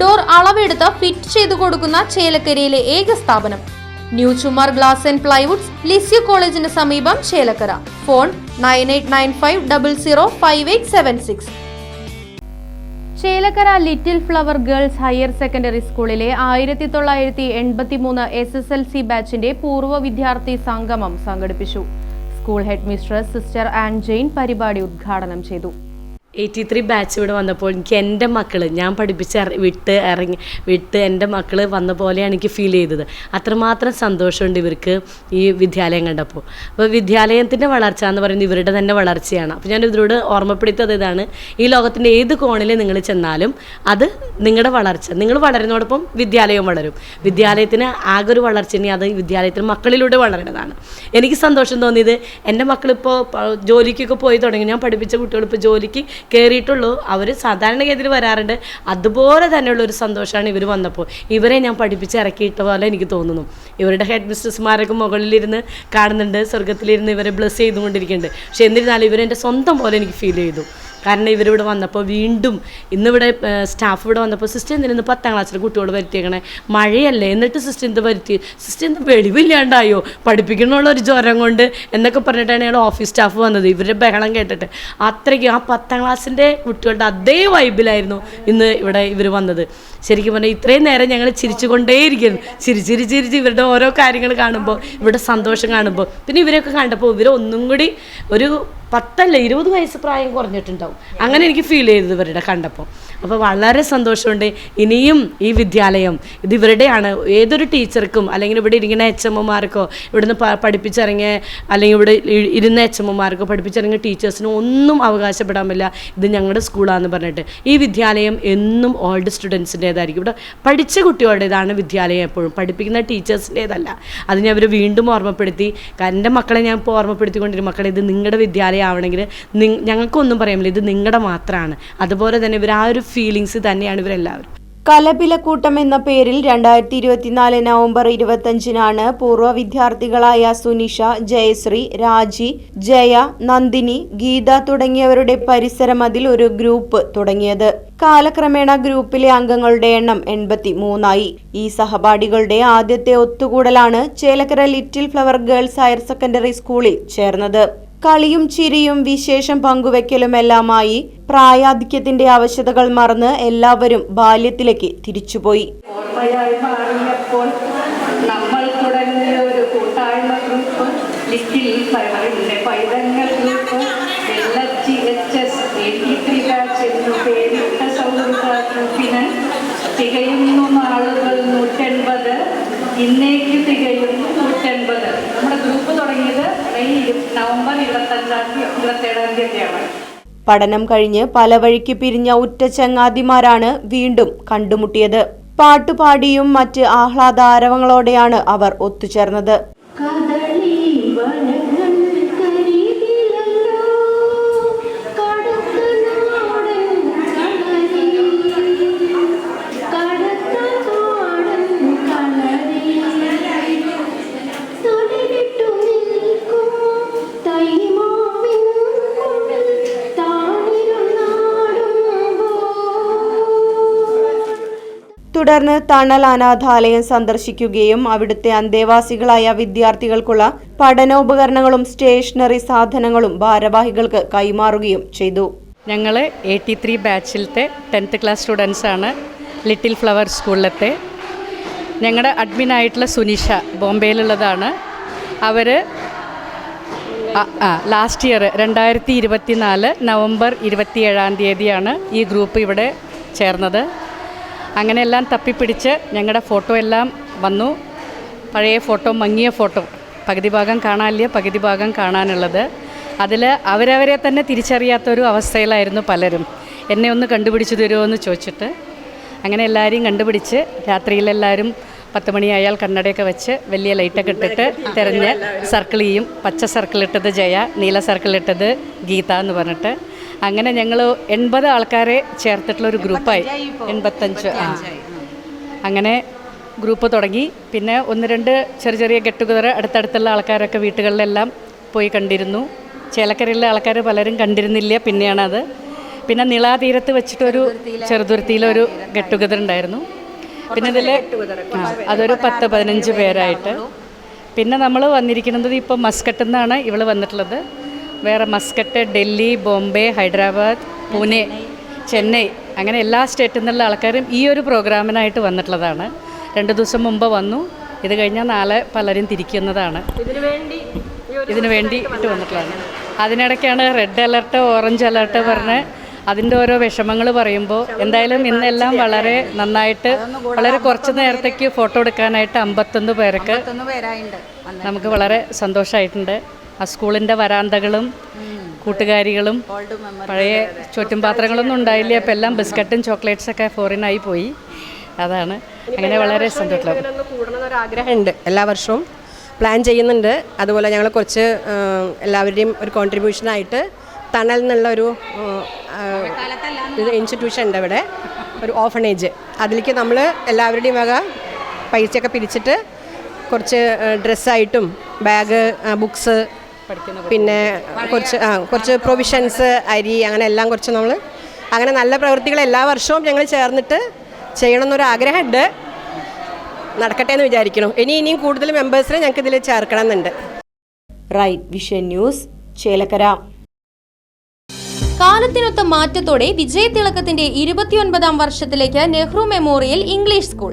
Door അളവെടുത്ത് fit ചെയ്തു കൊടുക്കുന്ന ചേലക്കരയിലെ ഏക സ്ഥാപനം. New Chumar glass and plywoods Lisieux കോളേജിന് സമീപം Chelakkara. Phone nine eight nine five double zero five eight seven six. Chelakkara little flower girls higher secondary സ്കൂളിലെ ആയിരത്തി തൊള്ളായിരത്തി എൺപത്തി മൂന്ന് എസ് എസ് എൽ സി ബാച്ചിന്റെ പൂർവ വിദ്യാർത്ഥി സംഗമം സംഘടിപ്പിച്ചു. School head mistress sister and Jain പരിപാടി ഉദ്ഘാടനം ചെയ്തു. എയ്റ്റി ത്രീ ബാച്ച് ഇവിടെ വന്നപ്പോൾ എനിക്ക് എന്റെ മക്കൾ ഞാൻ പഠിപ്പിച്ച് വിട്ട് ഇറങ്ങി വിട്ട് എന്റെ മക്കൾ വന്ന പോലെയാണ് എനിക്ക് ഫീൽ ചെയ്തത്. അത്രമാത്രം സന്തോഷമുണ്ട് ഇവർക്ക് ഈ വിദ്യാലയം കണ്ടപ്പോൾ അപ്പോൾ വിദ്യാലയത്തിന്റെ വളർച്ച എന്ന് പറയുന്നത് ഇവരുടെ തന്നെ വളർച്ചയാണ്. അപ്പോൾ ഞാൻ ഇവരോട് ഓർമ്മപ്പെടുത്തത് ഇതാണ്. ഈ ലോകത്തിന്റെ ഏത് കോണിൽ നിങ്ങൾ ചെന്നാലും അത് നിങ്ങളുടെ വളർച്ച. നിങ്ങൾ വളരുന്നതോടൊപ്പം വിദ്യാലയവും വളരും. വിദ്യാലയത്തിന് ആകെ ഒരു വളർച്ച ഇനി അത് വിദ്യാലയത്തിന് മക്കളിലൂടെ വളരേണ്ടതാണ്. എനിക്ക് സന്തോഷം തോന്നിയത് എന്റെ മക്കളിപ്പോൾ ജോലിക്കൊക്കെ പോയി തുടങ്ങി. ഞാൻ പഠിപ്പിച്ച കുട്ടികൾ ഇപ്പോൾ ജോലിക്ക് കയറിയിട്ടുള്ളൂ അവർ സാധാരണഗതിയിൽ വരാറുണ്ട്. അതുപോലെ തന്നെയുള്ള ഒരു സന്തോഷമാണ് ഇവർ വന്നപ്പോൾ. ഇവരെ ഞാൻ പഠിപ്പിച്ച് ഇറക്കിയിട്ട പോലെ എനിക്ക് തോന്നുന്നു. ഇവരുടെ ഹെഡ് മിസ്റ്റേഴ്സ്മാരൊക്കെ മുകളിലിരുന്ന് കാണുന്നുണ്ട്. സ്വർഗത്തിലിരുന്ന് ഇവരെ ബ്ലസ് ചെയ്തുകൊണ്ടിരിക്കുന്നുണ്ട്. പക്ഷെ എന്നിരുന്നാലും ഇവരെന്റെ സ്വന്തം പോലെ എനിക്ക് ഫീൽ ചെയ്തു. കാരണം ഇവരിവിടെ വന്നപ്പോൾ വീണ്ടും ഇന്നിവിടെ സ്റ്റാഫ് ഇവിടെ വന്നപ്പോൾ സിസ്റ്റർ എന്തിനു പത്താം ക്ലാസ്സിലെ കുട്ടിയോട് വരുത്തിയേക്കണേ? മഴയല്ലേ? എന്നിട്ട് സിസ്റ്റർ എന്ത് വരുത്തി? സിസ്റ്റർ എന്ത് വെളിവില്ലാണ്ടായോ? പഠിപ്പിക്കണമുള്ള ഒരു ജ്വരം കൊണ്ട് എന്നൊക്കെ പറഞ്ഞിട്ടാണ് ഞങ്ങളുടെ ഓഫീസ് സ്റ്റാഫ് വന്നത്. ഇവരുടെ ബഹളം കേട്ടിട്ട്. അത്രയ്ക്ക് ആ പത്താം ക്ലാസ്സിന്റെ കുട്ടികളുടെ അതേ വൈബിലായിരുന്നു ഇന്ന് ഇവിടെ ഇവർ വന്നത്. ശരിക്കും പറഞ്ഞാൽ ഇത്രയും നേരം ഞങ്ങൾ ചിരിച്ചുകൊണ്ടേയിരിക്കുന്നു. ചിരിച്ചിരി ചിരിച്ച് ഇവരുടെ ഓരോ കാര്യങ്ങൾ കാണുമ്പോൾ ഇവരുടെ സന്തോഷം കാണുമ്പോൾ പിന്നെ ഇവരെയൊക്കെ കണ്ടപ്പോൾ ഇവർ ഒന്നും കൂടി ഒരു പത്തല്ല ഇരുപത് വയസ്സ് പ്രായം കുറഞ്ഞിട്ടുണ്ടാവും. അങ്ങനെ എനിക്ക് ഫീൽ ചെയ്തത് ഇവരുടെ കണ്ടപ്പോൾ അപ്പോൾ വളരെ സന്തോഷമുണ്ട്. ഇനിയും ഈ വിദ്യാലയം ഇത് ഇവരുടെയാണ്. ഏതൊരു ടീച്ചർക്കും അല്ലെങ്കിൽ ഇവിടെ ഇരിക്കുന്ന എച്ച് എമ്മമാർക്കോ ഇവിടുന്ന് പഠിപ്പിച്ചിറങ്ങിയ അല്ലെങ്കിൽ ഇവിടെ ഇരുന്ന എച്ച് എമ്മമാർക്കോ പഠിപ്പിച്ചിറങ്ങിയ ടീച്ചേഴ്സിനോ ഒന്നും അവകാശപ്പെടാൻ പറ്റില്ല. ഇത് ഞങ്ങളുടെ സ്കൂളാണെന്ന് പറഞ്ഞിട്ട്. ഈ വിദ്യാലയം എന്നും ഓൾഡ് സ്റ്റുഡൻസിന്റേതായിരിക്കും ഇവിടെ പഠിച്ച കുട്ടികളുടേതാണ് വിദ്യാലയം എപ്പോഴും. പഠിപ്പിക്കുന്ന ടീച്ചേഴ്സിന്റേതല്ല അത് ഞാൻ അവർ വീണ്ടും ഓർമ്മപ്പെടുത്തി. എന്റെ മക്കളെ ഞാൻ ഇപ്പോൾ ഓർമ്മപ്പെടുത്തിക്കൊണ്ടിരുന്ന മക്കളെ ഇത് നിങ്ങളുടെ വിദ്യാലയം ആവണമെങ്കിൽ ഞങ്ങൾക്കൊന്നും പറയാൻ ഇത് നിങ്ങളുടെ മാത്രമാണ് അതുപോലെ തന്നെ ഇവർ ആ ഒരു ഫീലിങ്സ് തന്നെയാണ് ഇവരെല്ലാവരും. കലപിലക്കൂട്ടം എന്ന പേരിൽ രണ്ടായിരത്തി ഇരുപത്തിനാല് നവംബർ ഇരുപത്തഞ്ചിനാണ് പൂർവ വിദ്യാർത്ഥികളായ സുനിഷ ജയശ്രീ രാജി ജയ നന്ദിനി ഗീത തുടങ്ങിയവരുടെ പരിസരമതിൽ ഒരു ഗ്രൂപ്പ് തുടങ്ങിയത്. കാലക്രമേണ ഗ്രൂപ്പിലെ അംഗങ്ങളുടെ എണ്ണം എൺപത്തി മൂന്നായി ഈ സഹപാഠികളുടെ ആദ്യത്തെ ഒത്തുകൂടലാണ് Chelakkara little flower girls higher secondary സ്കൂളിൽ ചേർന്നത്. കളിയും ചിരിയും വിശേഷം പങ്കുവെക്കലുമെല്ലാമായി പ്രായാധിക്യത്തിന്റെ ആവശ്യതകൾ മറന്ന് എല്ലാവരും ബാല്യത്തിലേക്ക് തിരിച്ചുപോയി. നമ്മൾ തുടങ്ങിയ ഒരു ഗ്രൂപ്പ് നാളുകൾ നൂറ്റൻപത്. ഇന്നേക്ക് തികയുന്നു നൂറ്റൻപത്. ഗ്രൂപ്പ് തുടങ്ങിയത് മെയ് നവംബർ ഇരുപത്തഞ്ചാം തീയതി ഇരുപത്തേഴാം തീയതിയാണ് പഠനം കഴിഞ്ഞ് പല വഴിക്ക് പിരിഞ്ഞ ഉറ്റ ചങ്ങാതിമാരാണ് വീണ്ടും കണ്ടുമുട്ടിയത്. പാട്ടുപാടിയും മറ്റ് ആഹ്ലാദാരവങ്ങളോടെയാണ് അവർ ഒത്തുചേർന്നത്. കദളി തുടർന്ന് തണൽ അനാഥാലയം സന്ദർശിക്കുകയും അവിടുത്തെ അന്തേവാസികളായ വിദ്യാർത്ഥികൾക്കുള്ള പഠനോപകരണങ്ങളും സ്റ്റേഷനറി സാധനങ്ങളും ഭാരവാഹികൾക്ക് കൈമാറുകയും ചെയ്തു. ഞങ്ങൾ എയ്റ്റി ത്രീ ബാച്ചിലത്തെ ടെൻത്ത് ക്ലാസ് സ്റ്റുഡൻസാണ് ലിറ്റിൽ ഫ്ലവർ സ്കൂളിലത്തെ ഞങ്ങളുടെ അഡ്മിനായിട്ടുള്ള സുനിഷ ബോംബെയിലുള്ളതാണ്. അവർ ലാസ്റ്റ് ഇയർ രണ്ടായിരത്തി ഇരുപത്തി നാല് നവംബർ ഇരുപത്തിയേഴാം തീയതിയാണ് ഈ ഗ്രൂപ്പ് ഇവിടെ ചേർന്നത്. അങ്ങനെ എല്ലാം തപ്പിപ്പിടിച്ച് ഞങ്ങളുടെ ഫോട്ടോ എല്ലാം വന്നു. പഴയ ഫോട്ടോ മങ്ങിയ ഫോട്ടോ. പകുതി ഭാഗം കാണാനില്ല പകുതി ഭാഗം കാണാനുള്ളത്. അതിൽ അവരവരെ തന്നെ തിരിച്ചറിയാത്തൊരു അവസ്ഥയിലായിരുന്നു പലരും. എന്നെ ഒന്ന് കണ്ടുപിടിച്ചു തരുമോ എന്ന് ചോദിച്ചിട്ട്. അങ്ങനെ എല്ലാവരെയും കണ്ടുപിടിച്ച് രാത്രിയിലെല്ലാവരും പത്ത് മണിയായാൽ കണ്ണടയൊക്കെ വെച്ച് വലിയ ലൈറ്റൊക്കെ ഇട്ടിട്ട് തിരഞ്ഞ് സർക്കിൾ ചെയ്യും. പച്ച സർക്കിൾ ഇട്ടത് ജയ നീല സർക്കിൾ ഇട്ടത് ഗീത എന്ന് പറഞ്ഞിട്ട്. അങ്ങനെ ഞങ്ങൾ എൺപത് ആൾക്കാരെ ചേർത്തിട്ടുള്ള ഒരു ഗ്രൂപ്പായി. എൺപത്തഞ്ച് ആ. അങ്ങനെ ഗ്രൂപ്പ് തുടങ്ങി. പിന്നെ ഒന്ന് രണ്ട് ചെറിയ ചെറിയ ഗെറ്റ് ടുഗദർ അടുത്തടുത്തുള്ള ആൾക്കാരൊക്കെ വീട്ടുകളിലെല്ലാം പോയി കണ്ടിരുന്നു. ചേലക്കരയിലെ ആൾക്കാർ പലരും കണ്ടിരുന്നില്ല പിന്നെയാണത്. പിന്നെ നിളാതീരത്ത് വെച്ചിട്ടൊരു ചെറുതുരുത്തിയിലൊരു ഗെറ്റ് ടുഗദർ ഉണ്ടായിരുന്നു. പിന്നെ ഇതിൽ അതൊരു പത്ത് പതിനഞ്ച് പേരായിട്ട്. പിന്നെ നമ്മൾ വന്നിരിക്കുന്നത് ഇപ്പോൾ മസ്കറ്റിൽ നിന്നാണ് ഇവൾ വന്നിട്ടുള്ളത്. വേറെ മസ്കറ്റ് ഡൽഹി ബോംബെ ഹൈദരാബാദ് പൂനെ ചെന്നൈ അങ്ങനെ എല്ലാ സ്റ്റേറ്റിൽ നിന്നുള്ള ആൾക്കാരും ഈ ഒരു പ്രോഗ്രാമിനായിട്ട് വന്നിട്ടുള്ളതാണ്. രണ്ട് ദിവസം മുമ്പ് വന്നു. ഇത് കഴിഞ്ഞാൽ നാളെ പലരും തിരിക്കുന്നതാണ്. ഇതിനു വേണ്ടി ഇട്ട് വന്നിട്ടുള്ളതാണ്. അതിനിടയ്ക്കാണ് റെഡ് അലർട്ട് ഓറഞ്ച് അലർട്ട് പറഞ്ഞ് അതിന്റെ ഓരോ വിഷമങ്ങൾ പറയുമ്പോൾ എന്തായാലും ഇന്നെല്ലാം വളരെ നന്നായിട്ട് വളരെ കുറച്ച് നേരത്തേക്ക് ഫോട്ടോ എടുക്കാനായിട്ട് അമ്പത്തൊന്ന് പേരൊക്കെ നമുക്ക് വളരെ സന്തോഷമായിട്ടുണ്ട്. ആ സ്കൂളിന്റെ വരാന്തകളും കൂട്ടുകാരികളും പഴയ ചുറ്റും പാത്രങ്ങളൊന്നും ഉണ്ടായില്ല. അപ്പം എല്ലാം ബിസ്ക്കറ്റും ചോക്ലേറ്റ്സൊക്കെ ഫോറിനായി പോയി. അതാണ്. അങ്ങനെ വളരെ സന്തോഷം. ആഗ്രഹമുണ്ട് എല്ലാ വർഷവും പ്ലാൻ ചെയ്യുന്നുണ്ട്. അതുപോലെ ഞങ്ങൾ കുറച്ച് എല്ലാവരുടെയും ഒരു കോൺട്രിബ്യൂഷനായിട്ട് തണൽ എന്നുള്ള ഒരു ഇൻസ്റ്റിറ്റ്യൂഷൻ ഉണ്ട് ഇവിടെ. ഒരു ഓഫണേജ് അതിലേക്ക് നമ്മൾ എല്ലാവരുടെയും വക പൈസയൊക്കെ പിരിച്ചിട്ട് കുറച്ച് ഡ്രസ്സായിട്ടും ബാഗ് ബുക്സ് പിന്നെ കുറച്ച് ആ കുറച്ച് പ്രൊവിഷൻസ് അരി അങ്ങനെ എല്ലാം കുറച്ച് നമ്മൾ അങ്ങനെ നല്ല പ്രവൃത്തികൾ എല്ലാ വർഷവും ഞങ്ങൾ ചേർന്നിട്ട് ചെയ്യണം എന്നൊരു ആഗ്രഹമുണ്ട് നടക്കട്ടെ എന്ന് വിചാരിക്കണം ഇനി ഇനിയും കൂടുതൽ മെമ്പേഴ്സിനെ ഞങ്ങൾക്ക് ഇതിൽ ചേർക്കണം എന്നുണ്ട് റൈറ്റ് വിഷൻ ന്യൂസ് ചേലക്കര. കാലത്തിനൊത്ത മാറ്റത്തോടെ വിജയതിളക്കത്തിന്റെ ഇരുപത്തിയൊൻപതാം വർഷത്തിലേക്ക് നെഹ്റു മെമ്മോറിയൽ ഇംഗ്ലീഷ് സ്കൂൾ.